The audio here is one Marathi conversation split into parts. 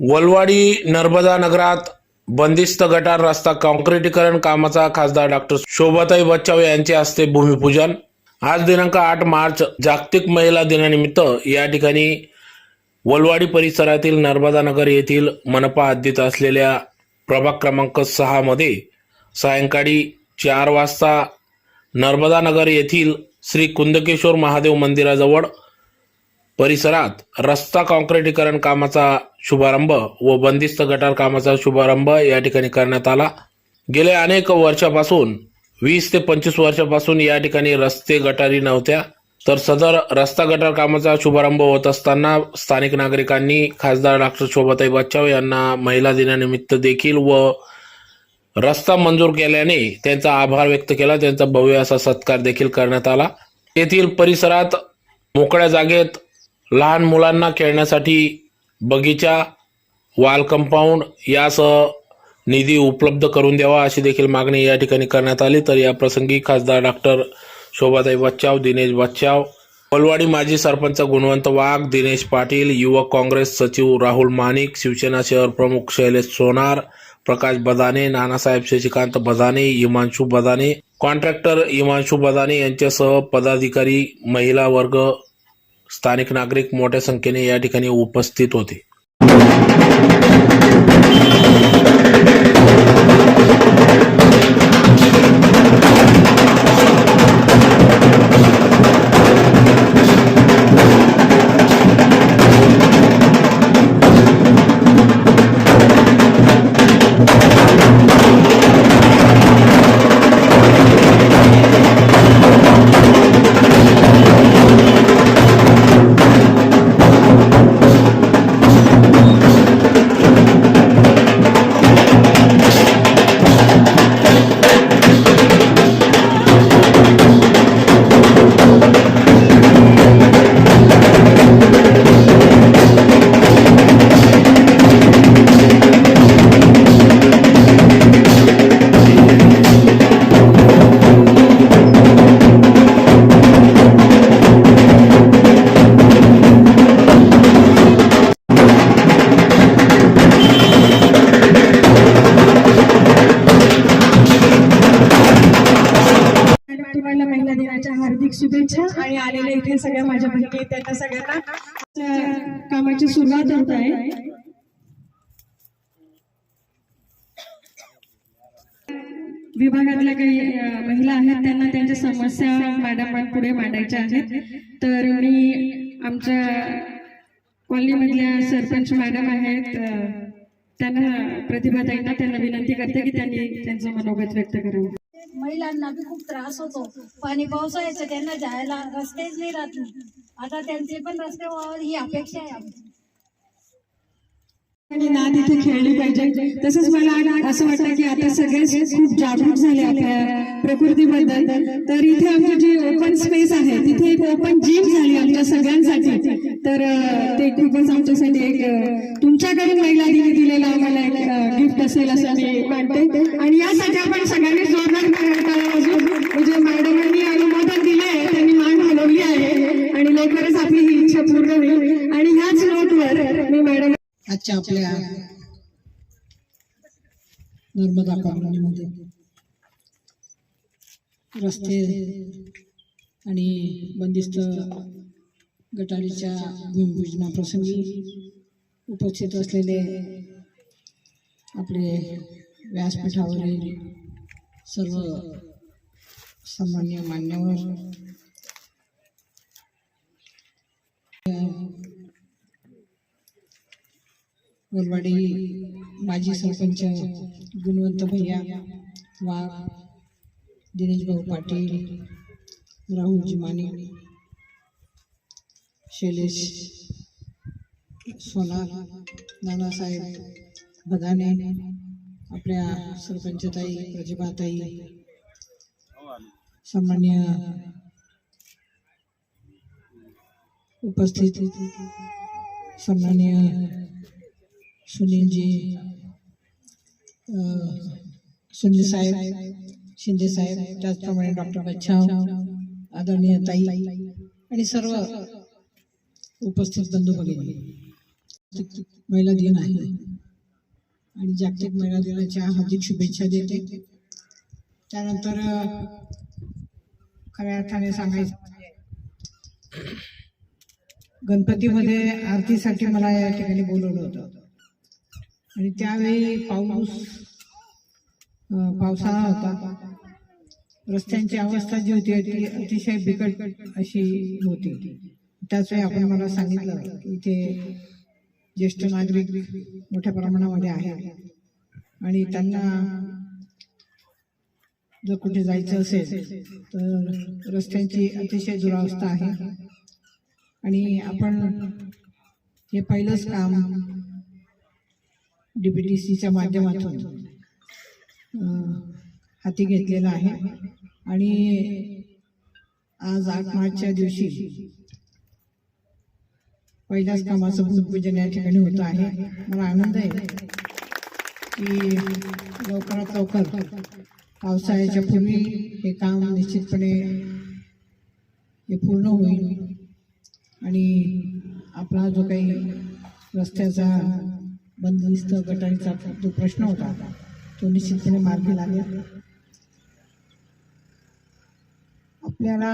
वलवाडी नर्मदा नगरात बंदिस्त गटार रस्ता काँक्रिटीकरण कामाचा खासदार डॉक्टर शोभाताई बच्चाव यांच्या हस्ते भूमिपूजन. आज दिनांक आठ मार्च जागतिक महिला दिनानिमित्त या ठिकाणी वलवाडी परिसरातील नर्मदा नगर येथील मनपा हद्दीत असलेल्या प्रभाग क्रमांक सहामध्ये सायंकाळी चार वाजता नर्मदा नगर येथील श्री कुंदकेश्वर महादेव मंदिराजवळ परिसरात रस्ता काँक्रिटीकरण कामाचा शुभारंभ व बंदिस्त गटार कामाचा शुभारंभ या ठिकाणी करण्यात आला. गेल्या अनेक वर्षापासून वीस ते पंचवीस वर्षापासून या ठिकाणी रस्ते गटारी नव्हत्या. तर सदर रस्ता गटार कामाचा शुभारंभ होत असताना स्थानिक नागरिकांनी खासदार डॉक्टर शोभाताई बच्चाव यांना महिला दिनानिमित्त देखील व रस्ता मंजूर केल्याने त्यांचा आभार व्यक्त केला. त्यांचा भव्य असा सत्कार देखील करण्यात आला. येथील परिसरात मोकळ्या जागेत लहान मुलांना खेळण्यासाठी बगीचा वाल कंपाऊंड यासह निधी उपलब्ध करून द्यावा अशी देखील मागणी या ठिकाणी करण्यात आली. तर या प्रसंगी खासदार डॉक्टर शोभाताई बच्चाव दिनेश बच्चाव पलवाडी माजी सरपंच गुणवंत वाघ दिनेश पाटील युवक काँग्रेस सचिव राहुल मानिक शिवसेना शहर प्रमुख शैलेश सोनार प्रकाश बदाने नानासाहेब शशिकांत बदाने हिमांशू बदाने कॉन्ट्रॅक्टर हिमांशू बदाने यांच्यासह पदाधिकारी महिला वर्ग स्थानिक नागरिक मोठ्या संख्येने या ठिकाणी उपस्थित होते. शुभेच्छा आणि आलेल्या इथे सगळ्या माझ्या बहिणी त्यांना सगळ्यांना कामाची सुरुवात होत आहे. विभागातल्या काही महिला आहेत त्यांना त्यांच्या समस्या मॅडम पुढे मांडायच्या आहेत. तर मी आमच्या कॉलनीमधल्या सरपंच मॅडम आहेत त्यांना प्रतिभा त्यांना विनंती करते की त्यांनी त्यांचं मनोगत व्यक्त करावं. महिलांना बी खूप त्रास होतो. पाणी पावसाळ्याचं त्यांना जायला रस्तेच नाही राहत. आता त्यांचे पण रस्ते व्हावं ही अपेक्षा आहे आमची. आणि नाद खेळली पाहिजे. तसंच मला असं वाटतं की आता सगळेच खूप जागरूक झाले आपल्या प्रकृतीबद्दल. तर इथे आमची जी ओपन स्पेस आहे तिथे एक ओपन जिम झाली आमच्या सगळ्यांसाठी. तर ते खूपच आमच्यासाठी एक तुमच्याकडे महिला दिनी दिलेला आम्हाला एक गिफ्ट असेल असं मी मानते. आणि यासाठी आपण सगळ्यांनी जोरदार म्हणजे मॅडमांनी अनुमोदन दिले आहे त्यांनी मान हलवली आहे. आणि लवकरच आपली ही इच्छा पूर्ण होईल. आणि ह्याच नोटवर मी मॅडम आजच्या आपल्या नर्मदा कॉलनीमध्ये. रस्ते आणि बंदिस्त गटारीच्या भूमिपूजनाप्रसंगी उपस्थित असलेले आपले व्यासपीठावरील सर्व सन्मान्य मान्यवर वलवाडी माजी सरपंच गुणवंत भैया वाघ दिनेश भाऊ पाटील राहुल जिमाने शैलेश सोना नानासाहेब बदाने आपल्या सरपंचताई प्रतिभाताई सामान्य उपस्थित सामान्य सुनीलजी अं, सुनील साहेब शिंदे साहेब त्याचप्रमाणे डॉक्टर बच्छाव आदरणीय ताई आणि सर्व उपस्थित बंधू भगिनी. महिला दिन आहे आणि जागतिक महिला दिनाच्या हार्दिक शुभेच्छा देते. त्यानंतर खऱ्या अर्थाने सांगायचं गणपतीमध्ये आरतीसाठी मला या ठिकाणी बोलवलं होतं. आणि त्यावेळी पाऊस पावसाळा होता. रस्त्यांची अवस्था जी होती ती अतिशय बिकट अशी होती. त्याच वेळी आपण मला सांगितलं की इथे ज्येष्ठ नागरिक मोठ्या प्रमाणामध्ये आहेत. आणि त्यांना जर कुठे जायचं असेल तर रस्त्यांची अतिशय दुरावस्था आहे. आणि आपण हे पहिलंच काम डीबीटीसीच्या माध्यमातून. अं, हाती घेतलेलं आहे. आणि आज आठ मार्चच्या दिवशी पहिल्याच कामाचं भूमिपूजन या ठिकाणी होत आहे. मला आनंद आहे की लवकरात लवकर पावसाळ्याच्या पूर्वी हे काम निश्चितपणे हे पूर्ण होईल. आणि आपला जो काही रस्त्याचा बंदिस्त गटारीचा जो प्रश्न होता. तो निश्चितपणे मार्गी लागेल. आपल्याला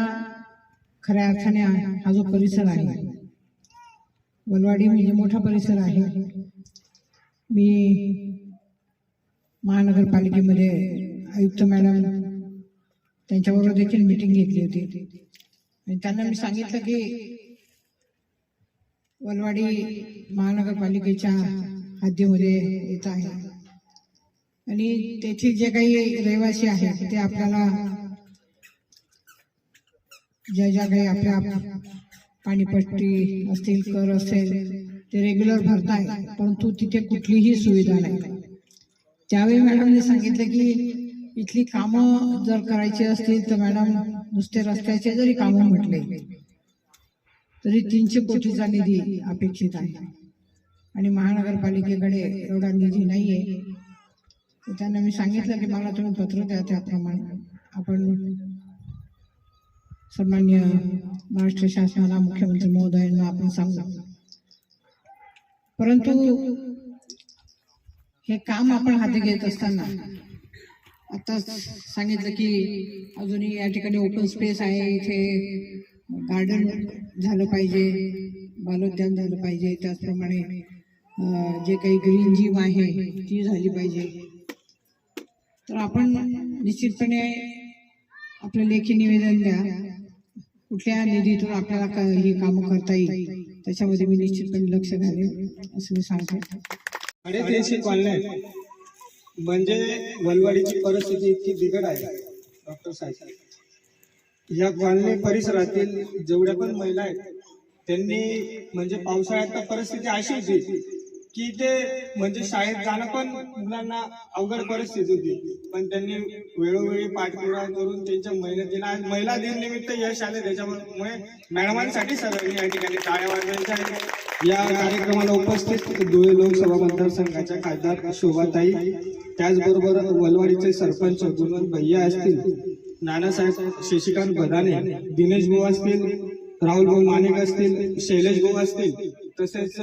खऱ्या अर्थाने हा जो परिसर आहे वलवाडी म्हणजे मोठा परिसर आहे. मी महानगरपालिकेमध्ये आयुक्त मॅडम त्यांच्याबरोबर देखील मीटिंग घेतली होती. आणि त्यांना मी सांगितलं की वलवाडी महानगरपालिकेच्या हद्दीमध्ये येत आहे. आणि तेथील जे काही रहिवासी आहेत ते आपल्याला ज्या ज्या काही आपल्या पाणीपट्टी असतील कर असेल ते रेग्युलर भरताय परंतु तिथे कुठलीही सुविधा नाही. त्यावेळी मॅडमने सांगितलं की इथली कामं जर करायची असतील तर मॅडम नुसते रस्त्याचे जरी कामं म्हटले तरी तीनशे कोटीचा निधी अपेक्षित आहे. आणि महानगरपालिकेकडे एवढा निधी नाहीये. आहे त्यांना मी सांगितलं की मला तुम्ही पत्र द्या त्याप्रमाणे. आपण सन्मान्य महाराष्ट्र शासनाला मुख्यमंत्री महोदयांना आपण सांगू. परंतु हे काम आपण हाती घेत असताना आता सांगितलं की अजूनही या ठिकाणी ओपन स्पेस आहे. इथे गार्डन झालं पाहिजे बालोद्यान झालं पाहिजे. त्याचप्रमाणे जे काही ग्रीन जीम आहे ती झाली पाहिजे. तर आपण निश्चितपणे आपलं लेखी निवेदन द्या. कुठल्या निधीतून आपल्याला का ही कामं करता येईल त्याच्यामध्ये मी निश्चितपणे लक्ष घालेन असं मी सांगते. साडेतीनशे कॉलन्या आहेत म्हणजे वलवाडीची परिस्थिती इतकी बिघड आहे डॉक्टर साहेब. या कॉलनी परिसरातील जेवढ्या पण महिला आहेत त्यांनी म्हणजे पावसाळ्यात तर परिस्थिती अशी होती. की ते म्हणजे शाळेत जाणं पण मुलांना अवघड परिस्थिती होती. पण त्यांनी वेळोवेळी पाठपुरावा करून त्यांच्या मेहनतीला आज महिला दिन निमित्त यश आले. त्याच्यामुळे मॅडमांसाठी सर्वांनी या ठिकाणी टाळ्या वाजवायच्या या कार्यक्रमाला उपस्थित धुळे लोकसभा मतदारसंघाच्या खासदार शोभाताई त्याचबरोबर वलवाडीचे सरपंच गुणवंत भैया असतील नानासाहेब शशिकांत बदाने दिनेश भाऊ असतील राहुल भाऊ मानेक असतील शैलेश भाऊ असतील तसेच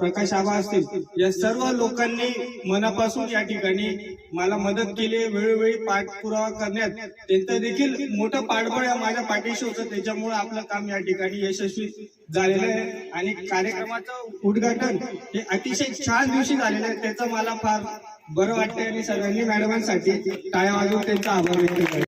प्रकाश आबा असतील या सर्व लोकांनी मनापासून या ठिकाणी मला मदत केली वेळोवेळी पाठपुरावा करण्यात त्यांचं देखील मोठं पाठबळ या माझ्या पाठीशी होतं. त्याच्यामुळे आपलं काम या ठिकाणी यशस्वी झालेलं आहे. आणि कार्यक्रमाचं उद्घाटन हे अतिशय छान दिवशी झालेलं आहे. त्याचं मला फार बरं वाटतंय. आणि सगळ्यांनी मॅडमांसाठी टाळ्या वाजवून त्यांचा आभार व्यक्त